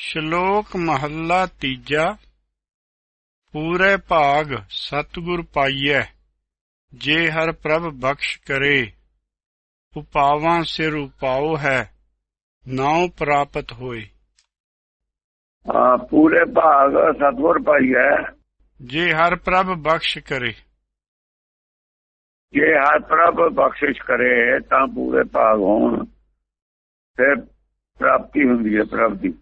ਸ਼ਲੋਕ ਮਹੱਲਾ ਤੀਜਾ। ਪੂਰੇ ਭਾਗ ਸਤਿਗੁਰ ਪਾਈਐ ਜੇ ਹਰ ਪ੍ਰਭ ਬਖਸ਼ ਕਰੇ। ਉਪਾਵਾਂ ਸਿਰ ਉਪਾਉ ਹੈ ਨਾਉ ਪ੍ਰਾਪਤ ਹੋਏ। ਹਾਂ ਪੂਰੇ ਭਾਗ ਸਤਿਗੁਰ ਪਾਈਐ। ਜੇ ਹਰ ਪ੍ਰਭ ਬਖਸ਼ ਕਰੇ। ਜੇ ਹਰ ਪ੍ਰਭ ਬਖਸ਼ਿਸ਼ ਕਰੇ ਤਾਂ ਪੂਰੇ ਭਾਗ ਹੋਣ ਫਿਰ ਪ੍ਰਾਪਤੀ ਹੁੰਦੀ ਹੈ ਪ੍ਰਭ ਦੀ।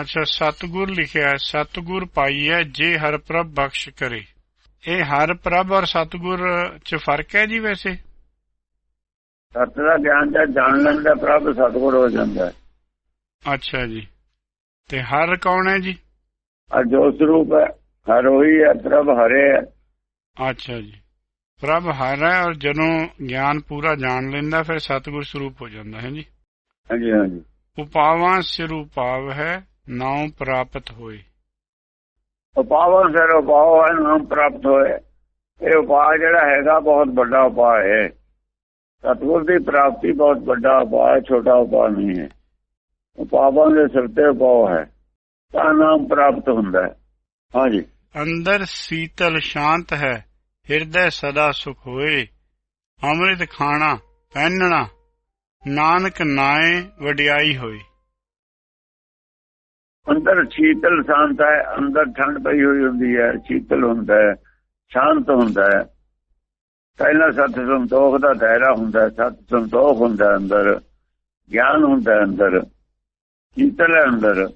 ਅੱਛਾ ਸਤਿਗੁਰ ਲਿਖਿਆ ਹੈ ਸਤਿਗੁਰ ਪਾਈਐ ਜੇ ਹਰ ਪ੍ਰਭ ਬਖਸ਼ ਕਰੇ। ਇਹ ਹਰ ਪ੍ਰਭ ਔਰ ਸਤਿਗੁਰ ਚ ਫ਼ਰਕ ਹੈ ਜੀ ਵੈਸੇ? ਸਤ ਦਾ ਗਿਆਨ ਦਾ ਜਾਣ ਲੈਂਦਾ ਪ੍ਰਭ ਸਤਿਗੁਰ ਹੋ ਜਾਂਦਾ ਹੈ। ਅੱਛਾ ਜੀ। ਤੇ ਹਰ ਕੌਣ ਹੈ ਜੀ? ਆ ਜੋ ਸਰੂਪ ਹੈ ਹਰ ਉਹੀ ਹੈ ਪ੍ਰਭ ਹਰੇ ਹੈ। ਅੱਛਾ ਜੀ। ਪ੍ਰਭ ਹਰ ਹੈ ਔਰ ਜਦੋਂ ਗਿਆਨ ਪੂਰਾ ਜਾਣ ਲੈਂਦਾ ਫਿਰ ਸਤਿਗੁਰ ਸਰੂਪ ਹੋ ਜਾਂਦਾ ਹੈ ਜੀ? ਹਾਂਜੀ ਹਾਂਜੀ। ਉਪਾਵਾਂ ਸਿਰ ਉਪਾਵ ਹੈ ਨਾਉ ਪ੍ਰਾਪਤ ਹੋਏ। ਉਪਾਵਾਂ ਸਿਰ ਉਪਾਵ ਹੈ ਨਾਮ ਪ੍ਰਾਪਤ ਹੋਏ। ਇਹ ਉਪਾਅ ਜਿਹੜਾ ਹੈਗਾ ਬਹੁਤ ਵੱਡਾ ਉਪਾਅ ਹੈ। ਸਤਿਗੁਰ ਦੀ ਪ੍ਰਾਪਤੀ ਬਹੁਤ ਵੱਡਾ ਉਪਾਅ ਛੋਟਾ ਉਪਾਅ ਨਹੀਂ ਹੈ। ਉਪਾਵਾਂ ਦੇ ਸਿਰ ਤੇ ਉਪਾਅ ਹੈ ਤਾਂ ਨਾਮ ਪ੍ਰਾਪਤ ਹੁੰਦਾ ਹੈ। ਹਾਂਜੀ। ਅੰਦਰ ਸੀਤਲ ਸ਼ਾਂਤ ਹੈ ਹਿਰਦੈ ਸਦਾ ਸੁਖ ਹੋਏ। ਅੰਮ੍ਰਿਤ ਖਾਣਾ ਪਹਿਨਣਾ ਨਾਨਕ ਨਾਏ ਵਡਿਆਈ ਹੋਈ ਅੰਦਰ ਸ਼ੀਤਲ ਸ਼ਾਂਤ ਹੈ ਅੰਦਰ ਠੰਡ ਪਈ ਹੋਈ ਹੁੰਦੀ ਹੈ ਸ਼ੀਤਲ ਹੁੰਦਾ ਹੈ ਸ਼ਾਂਤ ਹੁੰਦਾ ਹੈ। ਪਹਿਲਾ ਸਤ ਸੰਤੋਖ ਦਾ ਦਾਇਰਾ ਹੁੰਦਾ ਸਤ ਸੰਤੋਖ ਹੁੰਦਾ ਅੰਦਰ ਗਿਆਨ ਹੁੰਦਾ ਅੰਦਰ ਸ਼ੀਤਲ ਹੈ ਅੰਦਰ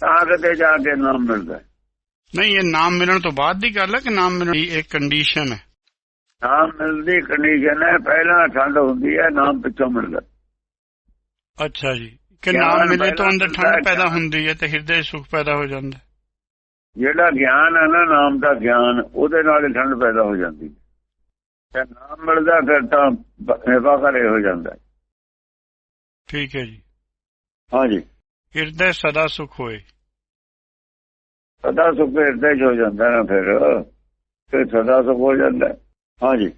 ਤਾਂ ਕਿਤੇ ਜਾ ਕੇ ਨਾਮ ਮਿਲਦਾ। ਨਹੀਂ ਇਹ ਨਾਮ ਮਿਲਣ ਤੋਂ ਬਾਅਦ ਦੀ ਗੱਲ ਹੈ ਕਿ ਨਾਮ ਮਿਲਣ ਦੀ ਇੱਕ ਕੰਡੀਸ਼ਨ ਹੈ? ਨਾਮ ਮਿਲਦੀ ਕੰਡੀਸ਼ਨ ਹੈ ਪਹਿਲਾਂ ਠੰਡ ਹੁੰਦੀ ਹੈ ਨਾਮ ਪਿੱਛੋਂ ਮਿਲਦਾ ਅੱਛਾ ਜੀ। ਕਿ ਨਾਮ ਮਿਲੇ ਤੋਂ ਅੰਦਰ ਹੈ, ਠੰਡ ਪੈਦਾ। ਹੁੰਦੀ ਹੈ ਤੇ ਹਿਰਦੇ ਸੁਖ ਪੈਦਾ ਹੋ ਜਾਂਦਾ ਹੈ। ਜਿਹੜਾ ਗਿਆਨ ਹੈ ਨਾ ਨਾਮ ਦਾ ਗਿਆਨ ਉਹਦੇ ਨਾਲ ਹੀ ਠੰਡ ਪੈਦਾ ਹੋ ਜਾਂਦੀ ਹੈ ਤੇ ਨਾਮ ਮਿਲਦਾ ਫਿਰ ਤਾਂ ਸੇਵਾ ਕਰੇ ਹੋ ਜਾਂਦਾ ਹੈ। ਠੀਕ ਹੈ ਜੀ ਹਾਂਜੀ ਹਿਰਦੇ ਸਦਾ ਸੁਖ ਹੋਏ ਸਦਾ ਸੁਖ ਹਿਰਦੇ 'ਚ ਹੋ ਜਾਂਦਾ ਨਾ ਫਿਰ ਫਿਰ ਸਦਾ ਸੁਖ ਹੋ ਜਾਂਦਾ ਹੈ। ਹਾਂਜੀ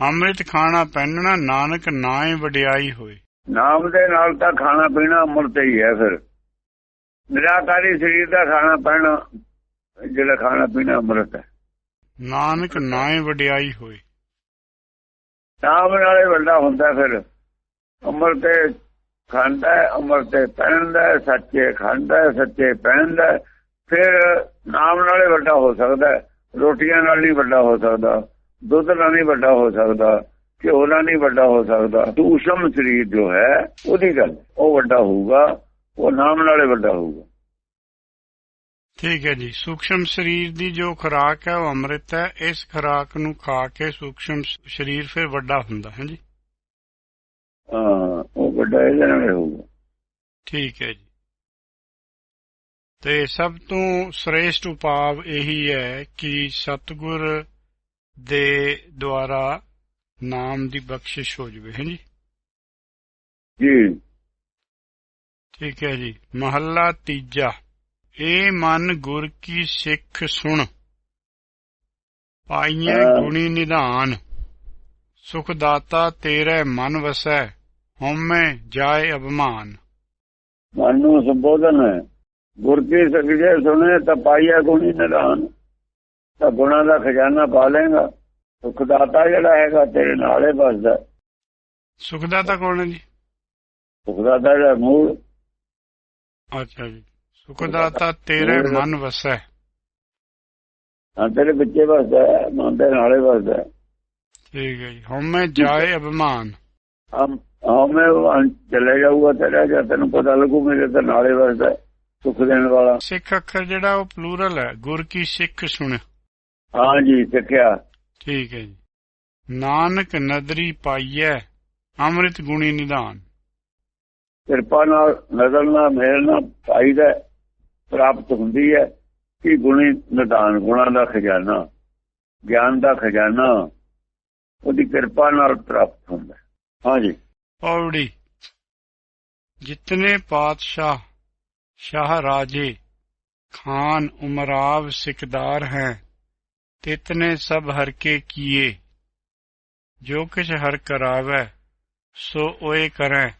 ਅੰਮ੍ਰਿਤ ਖਾਣਾ ਪਹਿਨਣਾ ਨਾਨਕ ਨਾਏ ਵਡਿਆਈ ਹੋਏ ਨਾਮ ਦੇ ਨਾਲ ਤਾਂ ਖਾਣਾ ਪੀਣਾ ਅੰਮ੍ਰਿਤ ਹੀ ਹੈ ਫਿਰ। ਨਿਰਾਕਾਰੀ ਸਰੀਰ ਦਾ ਖਾਣਾ ਪੈਣਾ ਜਿਹੜਾ ਖਾਣਾ ਪੀਣਾ ਅੰਮ੍ਰਿਤ ਹੈ। ਨਾਨਕ ਨਾਏ ਵਡਿਆਈ ਹੋਏ। ਨਾਮ ਨਾਲੇ ਵੱਡਾ ਹੁੰਦਾ ਫਿਰ। ਅੰਮ੍ਰਿਤ ਤੇ ਖਾਂਦਾ ਹੈ ਅੰਮ੍ਰਿਤ ਤੇ ਪਹਿਨਦਾ ਹੈ ਸੱਚੇ ਖਾਂਦਾ ਹੈ ਸੱਚੇ ਪਹਿਨਦਾ ਹੈ। ਫਿਰ ਨਾਮ ਨਾਲੇ ਵੱਡਾ ਹੋ ਸਕਦਾ ਰੋਟੀਆਂ ਨਾਲ ਨਹੀਂ ਵੱਡਾ ਹੋ ਸਕਦਾ ਦੁੱਧ ਨਾਲ ਨਹੀਂ ਵੱਡਾ ਹੋ ਸਕਦਾ। ਘਿਓ ਨਾਲ ਨਹੀਂ ਵੱਡਾ ਹੋ ਸਕਦਾ। ਦੂਸ਼ਮ ਸਰੀਰ ਜੋ ਹੈ ਉਹਦੀ ਗੱਲ ਉਹ ਵੱਡਾ ਹੋਊਗਾ ਉਹ ਨਾਮ ਨਾਲੇ ਵੱਡਾ ਹੋਊਗਾ। ਠੀਕ ਹੈ ਜੀ। ਸੂਖਸ਼ਮ ਸਰੀਰ ਦੀ ਜੋ ਖੁਰਾਕ ਹੈ ਉਹ ਅੰਮ੍ਰਿਤ ਹੈ। ਇਸ ਖੁਰਾਕ ਨੂੰ ਖਾ ਕੇ ਸੂਖਸ਼ਮ ਸਰੀਰ ਫਿਰ ਵੱਡਾ ਹੁੰਦਾ ਹੈ ਜੀ ਹਾਂ ਉਹ ਵੱਡਾ ਇਹਦੇ ਨਾਲ ਹੋਊਗਾ। ਠੀਕ ਹੈ ਜੀ। ਤੇ ਸਭ ਤੋਂ ਸ੍ਰੇਸ਼ਟ ਉਪਾਵ ਇਹੀ ਹੈ ਕਿ ਸਤਿਗੁਰ ਦੇ ਦੁਆਰਾ ਨਾਮ ਦੀ ਬਖਸ਼ਿਸ਼ ਹੋ ਜਵੇ ਹੈ ਜੀ? ਜੀ। ਠੀਕ ਹੈ ਜੀ। ਮਹੱਲਾ ਤੀਜਾ। ਏ ਮਨ ਗੁਰ ਕੀ ਸਿੱਖ ਸੁਣ। ਪਾਈਏ। ਗੁਣੀ ਨਿਧਾਨ। ਸੁਖ ਦਾਤਾ ਤੇਰੇ ਮਨ ਵਸੈ ਹਉਮੈ ਜਾਏ ਅਭਮਾਨ। ਮਨ ਨੂੰ ਸੰਬੋਧਨ ਹੈ। ਗੁਰ ਕੀ ਸਖਜੇ ਸੁਣੇ ਤਾਂ ਪਾਈਆ ਗੁਣੀ ਨਿਦਾਨ ਤਾਂ ਗੁਣਾ ਦਾ ਖਜ਼ਾਨਾ ਪਾ ਲੇਗਾ ਸੁਖ ਦਾਤਾ ਜਿਹੜਾ ਹੈਗਾ ਤੇਰੇ ਨਾਲੇ ਬਸਦਾ ਸੁਖ ਦਾਤਾ ਕੌਣ ਹੈ ਜੀ? ਸੁਖ ਦਾਤਾ ਜਿਹੜਾ ਮੂਲ। ਅੱਛਾ ਜੀ। ਸੁਖ ਦਾਤਾ ਤੇਰੇ ਮਨ ਵਸੈ ਹਾਂ। ਤੇਰੇ ਵਿੱਚੇ ਬਸਦਾ ਹੈ, ਮਨ ਦੇ ਨਾਲੇ ਬਸਦਾ ਹੈ। ਠੀਕ ਹੈ ਜੀ। ਹਉਮੈ ਜਾਏ ਅਭਮਾਨ। ਹਮ ਹਮੇ ਚਲੇ ਜਾਊਗਾ ਤੇਰਾ ਜਾਂ ਤੈਨੂੰ ਪਤਾ ਲੱਗੂ ਮੇਰੇ ਤੇ ਨਾਲੇ ਬਸਦਾ ਹੈ, ਸੁਖ ਦੇਣ ਵਾਲਾ। ਸਿੱਖ ਅੱਖਰ ਜਿਹੜਾ ਉਹ ਪਲੂਰਲ ਹੈ। ਗੁਰ ਕੀ ਸਿੱਖ ਸੁਣ ਹਾਂ ਜੀ ਸਿੱਖਿਆ। ਠੀਕ ਹੈ ਜੀ। ਨਾਨਕ ਨਦਰੀ ਪਾਈਐ ਅੰਮ੍ਰਿਤ ਗੁਣੀ ਨਿਧਾਨ। ਕਿਰਪਾ ਨਾਲ ਨਜ਼ਰ ਨਾਲ ਮੇਲ ਨਾਲ ਪਾਈ ਦਾ ਪ੍ਰਾਪਤ ਹੁੰਦੀ ਹੈ ਕਿ ਗੁਣੀ ਨਿਦਾਨ ਗੁਣਾ ਦਾ ਖਜ਼ਾਨਾ ਗਿਆਨ ਦਾ ਖਜ਼ਾਨਾ ਉਹਦੀ ਕਿਰਪਾ ਨਾਲ ਪ੍ਰਾਪਤ ਹੁੰਦਾ ਹੈ। ਹਾਂਜੀ ਪੌੜੀ ਜਿਤਨੇ ਪਾਤਸ਼ਾਹ ਸ਼ਾਹ ਰਾਜੇ ਖਾਨ ਉਮਰਾਵ ਸਿਕਦਾਰ ਤਿਤ ਨੇ ਸਭ ਹਰ ਕੇ ਕੀਏ। ਜੋ ਕਿਛ ਹਰ ਕਰਾਵੇ ਸੋ ਓਏ ਕਰੈ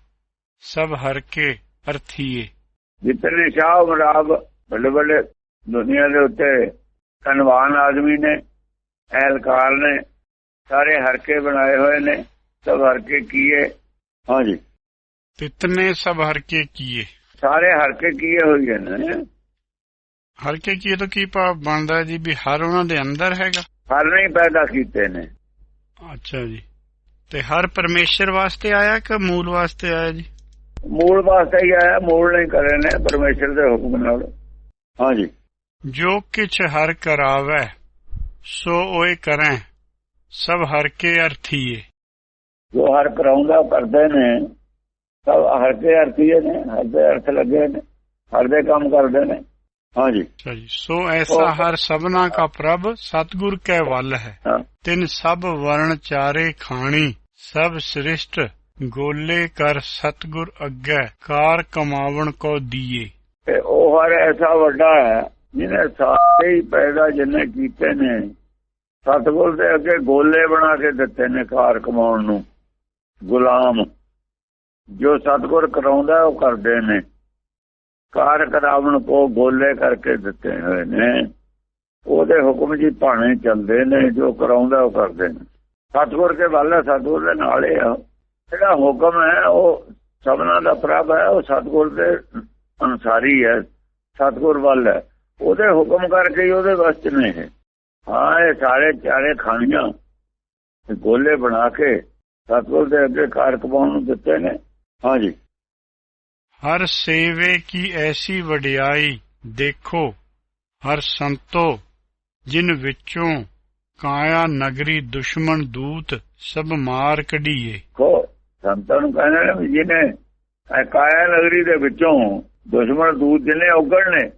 ਸਭ ਹਰ ਕੇ ਅਰਥੀਏ। ਜਿਤਨੇ ਸ਼ਾਹ ਮਰਾਬ ਵੱਡੇ ਵੱਡੇ ਦੁਨੀਆ ਦੇ ਉੱਤੇ ਧਨਵਾਨ ਆਦਮੀ ਨੇ ਐਲਕਾਰ ਨੇ ਸਾਰੇ ਹਰਕੇ ਬਣਾਏ ਹੋਏ ਨੇ ਸਭ ਹਰਕੇ ਕੀਏ। ਹਾਂਜੀ। ਤਿਤਨੇ ਸਭ ਹਰਕੇ ਕੀਏ। ਸਾਰੇ ਹਰਕੇ ਕੀਏ ਹੋਏ ਨੇ। ਹਰ ਕੇ ਕੀਏ ਤੋਂ ਕੀ ਭਾਵ ਬਣਦਾ ਜੀ ਵੀ ਹਰ ਉਹਨਾਂ ਦੇ ਅੰਦਰ ਹੈਗਾ? ਹਰ ਨਹੀਂ ਪੈਦਾ ਕੀਤੇ ਨੇ। ਅੱਛਾ ਜੀ। ਤੇ ਹਰ ਪਰਮੇਸ਼ਰ ਵਾਸਤੇ ਆਇਆ ਕਿ ਮੂਲ ਵਾਸਤੇ ਆਇਆ ਜੀ? ਮੂਲ ਵਾਸਤੇ ਹੀ ਆਇਆ ਮੂਲ ਨਹੀਂ ਕਰੇ ਨੇ ਪਰਮੇਸ਼ਰ ਦੇ ਹੁਕਮ ਨਾਲ। ਹਾਂਜੀ ਜੋ। ਕਿਛ ਹਰ ਕਰਾਵੈ ਸੋ ਓਏ ਕਰੈ ਸਭ ਹਰ ਕੇ ਅਰਥੀਏ। ਜੋ ਹਰ ਕਰਾਉਂਦਾ ਕਰਦੇ ਨੇ। ਸਭ ਹਰ ਕੇ ਅਰਥੀਏ ਨੇ ਹਰ ਦੇ ਅਰਥ ਲੱਗੇ ਨੇ ਹਰ ਦੇ ਕੰਮ ਕਰਦੇ ਨੇ। ਹਾਂਜੀ। ਜੀ ਸੋ ਐਸਾ ਹਰ ਸਭਨਾ ਕਾ ਪ੍ਰਭ ਸਤਗੁਰ ਕੈ ਵੱਲ ਹੈ। ਹਾਂ। ਤਿਨ ਸਭ ਵਰਣ ਚਾਰੇ ਖਾਣੀ ਸਭ ਸ੍ਰਿਸ਼ਟ ਗੋਲੇ ਕਰ ਸਤਗੁਰ ਅੱਗੇ ਕਾਰ ਕਮਾਵਣ ਕੋ ਦੀਏ। ਤੇ ਉਹ ਹਰ ਐਸਾ ਵੱਡਾ ਹੈ ਜਿਹਨੇ ਸਾਰੇ ਹੀ ਪੈਦਾ ਜਿੰਨੇ ਕੀਤੇ ਨੇ ਸਤਗੁਰ ਦੇ ਅੱਗੇ ਗੋਲੇ ਬਣਾ ਕੇ ਦਿੱਤੇ ਨੇ ਕਾਰ ਕਮਾਉਣ ਨੂੰ। ਗੁਲਾਮ ਜੋ ਸਤਗੁਰ ਕਰਾਉਂਦਾ ਉਹ ਕਰਦੇ ਨੇ। ਕਾਰ ਕਰਾਵਣ ਕੋ ਗੋਲੇ ਕਰਕੇ ਦਿੱਤੇ ਹੋਏ ਨੇ। ਉਹਦੇ ਹੁਕਮ ਜੀ ਭਾਣੇ ਚੱਲਦੇ ਨੇ, ਜੋ ਕਰਾਉਂਦਾ ਉਹ ਕਰਦੇ ਨੇ। ਸਤਗੁਰ ਕੇ ਵੱਲ ਸਤਗੁਰ ਦੇ ਨਾਲ ਹੀ ਆ। ਜਿਹੜਾ ਹੁਕਮ ਹੈ, ਉਹ ਸਭਨਾ ਦਾ ਪ੍ਰਭ ਹੈ, ਉਹ ਸਤਗੁਰ ਦੇ ਅਨਸਾਰੀ ਹੈ, ਸਤਗੁਰ ਵੱਲ ਹੈ। ਉਹਦੇ ਹੁਕਮ ਕਰਕੇ ਹੀ ਉਹਦੇ ਵਸਤ ਨੇ ਇਹ। ਹਾਂ, ਇਹ ਸਾਰੇ ਚਾਰੇ ਖਾਣੀਆਂ। ਗੋਲੇ ਬਣਾ ਕੇ ਸਤਗੁਰ ਦੇ ਅੱਗੇ ਕਾਰ ਕਮਾਉਣ ਨੂੰ ਦਿੱਤੇ ਨੇ। ਹਾਂਜੀ ਹਰ ਸੇਵੇ ਕੀ ਐਸੀ ਵਡਿਆਈ ਦੇਖੋ, ਹਰ ਸੰਤੋ, ਜਿਨ ਵਿੱਚੋਂ ਕਾਇਆ ਨਗਰੀ ਦੁਸ਼ਮਣ ਦੂਤ ਸਭ ਮਾਰ ਕਢੀਏ। ਕੋ ਸੰਤਾਂ ਨੂੰ ਕਹਿੰਦੇ ਨੇ ਜਿਹਨੇ ਕਾਇਆ ਨਗਰੀ ਦੇ ਵਿੱਚੋਂ ਦੁਸ਼ਮਣ ਦੂਤ ਜਿੰਨੇ ਉਗੜ ਨੇ,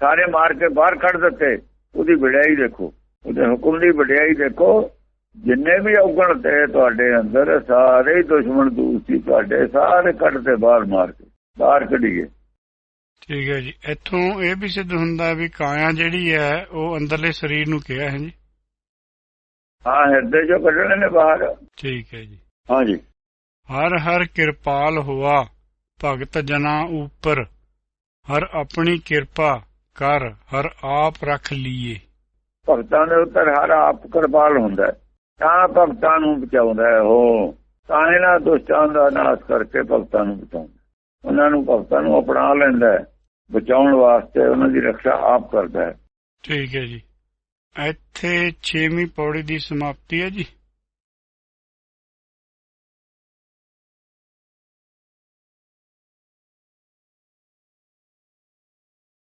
ਸਾਰੇ ਮਾਰ ਕੇ ਬਾਹਰ ਕੱਢ ਦਿੱਤੇ, ਉਹਦੀ ਵਡਿਆਈ ਦੇਖੋ, ਉਹਦੇ ਹੁਕਮ ਦੀ ਵਡਿਆਈ ਦੇਖੋ, ਜਿੰਨੇ ਵੀ ਔਗਣ ਤੇ ਤੁਹਾਡੇ ਅੰਦਰ ਸਾਰੇ ਦੁਸ਼ਮਣ ਦੂਤ ਸੀ, ਤੁਹਾਡੇ ਸਾਰੇ ਕੱਢ ਤੇ ਬਾਹਰ ਮਾਰ ਕੇ। ਬਾਹਰ ਕੱਢੀਏ। ਠੀਕ ਹੈ ਜੀ। ਇੱਥੋਂ ਇਹ ਵੀ ਸਿੱਧ ਹੁੰਦਾ ਹੈ ਵੀ ਕਾਇਆ ਜਿਹੜੀ ਹੈ ਉਹ ਅੰਦਰਲੇ ਸਰੀਰ ਨੂੰ ਕਿਹਾ ਹੈ ਜੀ। ਹਾਂ ਹਿਰਦੇ ਚੋਂ ਕੱਢਣੇ ਨੇ ਬਾਹਰ। ਠੀਕ ਹੈ ਜੀ। ਹਾਂਜੀ ਹਰ ਹਰ ਕਿਰਪਾਲ ਹੋਆ ਭਗਤ ਜਨਾ ਉਪਰ। ਹਰ ਆਪਣੀ ਕਿਰਪਾ ਕਰ ਹਰ ਆਪ ਰੱਖ ਲਈਏ ਭਗਤਾਂ ਦੇ ਉੱਤੇ ਹਰ ਆਪ ਕਿਰਪਾਲ ਹੁੰਦਾ ਹੈ। ਤਾਂ ਭਗਤਾਂ ਨੂੰ ਬਚਾਉਂਦਾ ਹੈ ਉਹ। ਤਾਂ ਇਹਨਾਂ ਦੁਸ਼ਟਾਂ ਦਾ ਨਾਸ਼ ਕਰਕੇ ਭਗਤਾਂ ਨੂੰ ਬਚਾਉਂਦਾ ਉਹਨਾਂ ਨੂੰ ਭਗਤਾਂ ਨੂੰ ਅਪਣਾ ਲੈਂਦਾ ਹੈ, ਬਚਾਉਣ ਵਾਸਤੇ ਉਹਨਾਂ ਦੀ ਰੱਖਿਆ ਆਪ ਕਰਦਾ ਹੈ। ਠੀਕ ਹੈ ਜੀ। ਇੱਥੇ 6ਵੀਂ ਪੌੜੀ ਦੀ ਸਮਾਪਤੀ ਹੈ ਜੀ।